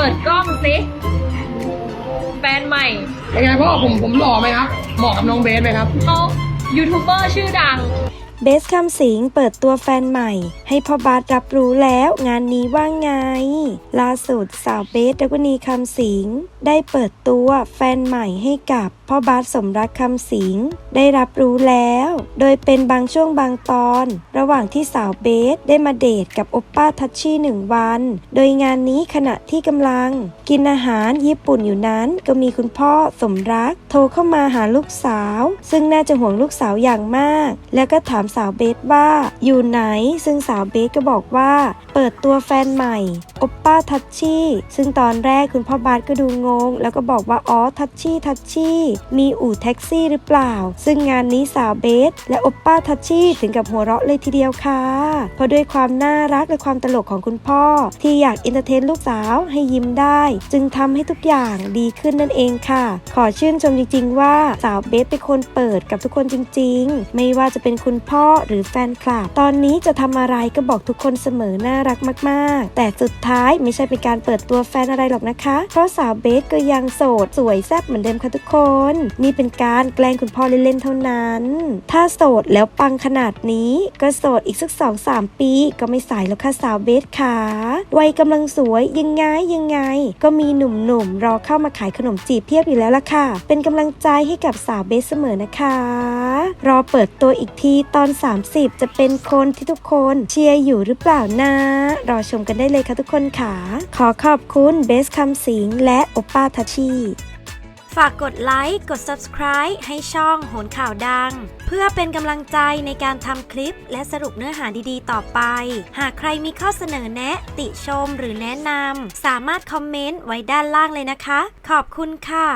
เปิดกล้องสิแฟนใหม่เป็นไงพ่อผมผมหล่อไหมครับ เหมาะกับน้องเบสไหมครับเขายูทูบเบอร์ชื่อดัง เบสคำสิงเปิดตัวแฟนใหม่ ให้พ่อบาสรับรู้แล้วงานนี้ว่าไง ล่าสุดสาวเบสดักวนีคำสิงได้เปิดตัวแฟนใหม่ให้กับพ่อบาสสมรักคำสิงได้รับรู้แล้ว โดยเป็นบางช่วงบางตอน ระหว่างที่สาวเบสได้มาเดทกับโอปป้าทัชชี่หนึ่งวัน โดยงานนี้ขณะที่กำลัง กินอาหารญี่ปุ่นอยู่นั้นก็มีคุณพ่อสมรัก โทรเข้ามาหาลูกสาว ซึ่งน่าจะห่วงลูกสาวอย่างมาก แล้วก็ถามสาวเบสว่าอยู่ไหน ซึ่งสาวเบสก็บอกว่า เปิดตัวแฟนใหม่โอปป้าทัชชี่ซึ่งตอนแรกคุณพ่อบาสก็ดูงง แล้วก็บอกว่าอ๋อทัชชี่ทัชชี่มีอู่แท็กซี่หรือเปล่า ซึ่งงานนี้สาวเบส และโอปป้าทัชชี่ถึงกับหัวเราะเลยทีเดียวค่ะ เพราะด้วยความน่ารักและความตลกของคุณพ่อ ที่อยากอินเตอร์เทนลูกสาวให้ยิ้มได้ จึงทำให้ทุกอย่างดีขึ้นนั่นเองค่ะ ขอชื่นชมจริงๆว่าสาวเบสเป็นคนเปิดกับทุกคนจริง ๆ ไม่ว่าจะเป็นคุณพ่อหรือแฟนคลับ ตอนนี้จะทำอะไรก็บอกทุกคนเสมอน่ารักมาก ๆ แต่สุดท้ายไม่ใช่เป็นการเปิดตัวแฟนอะไรหรอกนะคะ เพราะสาวเบสก็ยังโสด สวยแซ่บเหมือนเดิมค่ะทุกคน นี่เป็นการแกล้งคุณพ่อเล่น ๆ เท่านั้น ถ้าโสดแล้วปังขนาดนี้ก็โสดอีกสักสองสามปี ก็ไม่สายแล้วค่ะสาวเบสค่ะวัยกำลังสวยยังไงยังไง ก็มีหนุ่มๆรอเข้ามาขายขนมจีบเพียบอยู่แล้วล่ะค่ะ เป็นกำลังใจให้กับสาวเบสเสมอนะคะ รอเปิดตัวอีกทีตอน 30 จะเป็นคนที่ทุกคนเชียร์อยู่หรือเปล่านะ รอชมกันได้เลยค่ะทุกคนค่ะ ขอขอบคุณเบสคำสิงและโอป้าทัชชีฝากกดไลค์ กด subscribe ให้ช่องโหนข่าวดัง เพื่อเป็นกำลังใจในการทำคลิปและสรุปเนื้อหาดีๆ ต่อไป หากใครมีข้อเสนอแนะ ติชมหรือแนะนำ สามารถคอมเมนต์ไว้ด้านล่างเลยนะคะ ขอบคุณค่ะ